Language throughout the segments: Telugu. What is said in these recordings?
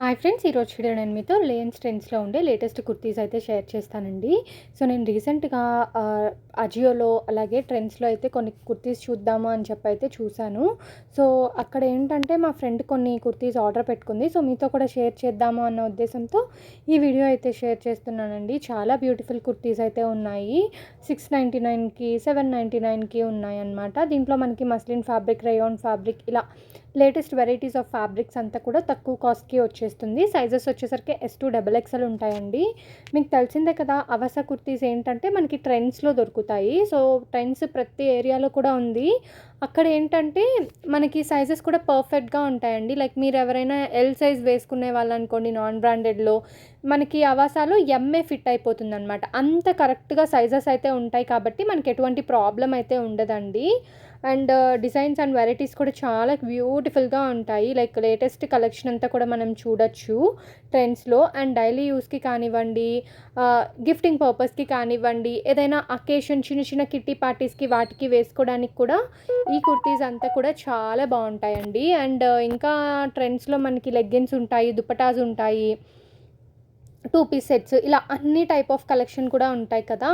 హాయ్ ఫ్రెండ్స్ ఈరోజు వీడియో నేను మీతో లేన్స్ ట్రెండ్స్లో ఉండే లేటెస్ట్ కుర్తీస్ అయితే షేర్ చేస్తానండి. సో నేను రీసెంట్గా అజియోలో అలాగే ట్రెండ్స్లో అయితే కొన్ని కుర్తీస్ చూద్దాము అని చెప్పి అయితే చూశాను. సో అక్కడ ఏంటంటే మా ఫ్రెండ్ కొన్ని కుర్తీస్ ఆర్డర్ పెట్టుకుంది. సో మీతో కూడా షేర్ చేద్దాము అన్న ఉద్దేశంతో ఈ వీడియో అయితే షేర్ చేస్తున్నానండి. చాలా బ్యూటిఫుల్ కుర్తీస్ అయితే ఉన్నాయి. సిక్స్ నైంటీ నైన్కి సెవెన్ నైంటీ నైన్కి ఉన్నాయి అన్నమాట దీంట్లో మనకి మస్లిన్ ఫ్యాబ్రిక్ రేయాన్ ఫ్యాబ్రిక్ ఇలా లేటెస్ట్ వెరైటీస్ ఆఫ్ ఫ్యాబ్రిక్స్ అంతా కూడా తక్కువ కాస్ట్కి వచ్చేస్తుంది సైజెస్ వచ్చేసరికి ఎస్ టూ డబల్ ఎక్స్ఎల్ ఉంటాయండి. మీకు తెలిసిందే కదా అవస కుర్తీస్ ఏంటంటే మనకి ట్రెండ్స్లో దొరుకుతాయి. సో ట్రెండ్స్ ప్రతి ఏరియాలో కూడా ఉంది. అక్కడ ఏంటంటే మనకి సైజెస్ కూడా పర్ఫెక్ట్గా ఉంటాయండి. లైక్ మీరు ఎవరైనా ఎల్ సైజ్ వేసుకునే వాళ్ళు అనుకోండి నాన్ బ్రాండెడ్లో మనకి అవాసాలో ఎంఏ ఫిట్ అయిపోతుంది అనమాట అంత కరెక్ట్గా సైజెస్ అయితే ఉంటాయి కాబట్టి మనకి ఎటువంటి ప్రాబ్లం అయితే ఉండదండి. And uh, designs and varieties కూడా చాలా బ్యూటిఫుల్గా ఉంటాయి. లైక్ లేటెస్ట్ కలెక్షన్ అంతా కూడా మనం చూడొచ్చు ట్రెండ్స్లో. అండ్ డైలీ యూస్కి కానివ్వండి uh, గిఫ్టింగ్ పర్పస్కి కానివ్వండి ఏదైనా అకేషన్ చిన్న చిన్న కిట్టి పార్టీస్కి వాటికి వేసుకోవడానికి కూడా ఈ కుర్తీస్ అంతా కూడా చాలా బాగుంటాయండి. అండ్ uh, ఇంకా ట్రెండ్స్లో మనకి లెగ్గిన్స్ ఉంటాయి దుపటాస్ ఉంటాయి. టూ పీస్ సెట్స్ ఇలా అన్ని టైప్ ఆఫ్ కలెక్షన్ కూడా ఉంటాయి కదా.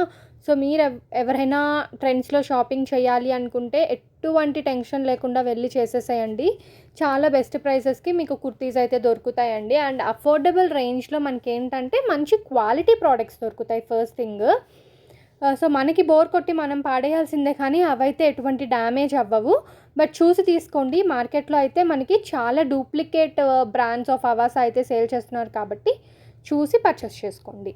సో మీరు ఎవరైనా ట్రెండ్స్లో షాపింగ్ చేయాలి అనుకుంటే ఎటువంటి టెన్షన్ లేకుండా వెళ్ళి చేసేసేయండి. చాలా బెస్ట్ ప్రైసెస్కి మీకు కుర్తీస్ అయితే దొరుకుతాయండి. అండ్ అఫోర్డబుల్ రేంజ్లో మనకి ఏంటంటే మంచి క్వాలిటీ ప్రోడక్ట్స్ దొరుకుతాయి ఫస్ట్ థింగ్ సో మనకి బోర్ కొట్టి మనం పాడేయాల్సిందే కానీ అవైతే ఎటువంటి డ్యామేజ్ అవ్వవు. బట్ చూసి తీసుకోండి. మార్కెట్లో అయితే మనకి చాలా డూప్లికేట్ బ్రాండ్స్ ఆఫ్ అవాస్ అయితే సేల్ చేస్తున్నారు కాబట్టి చూసి పర్చేస్ చేసుకోండి.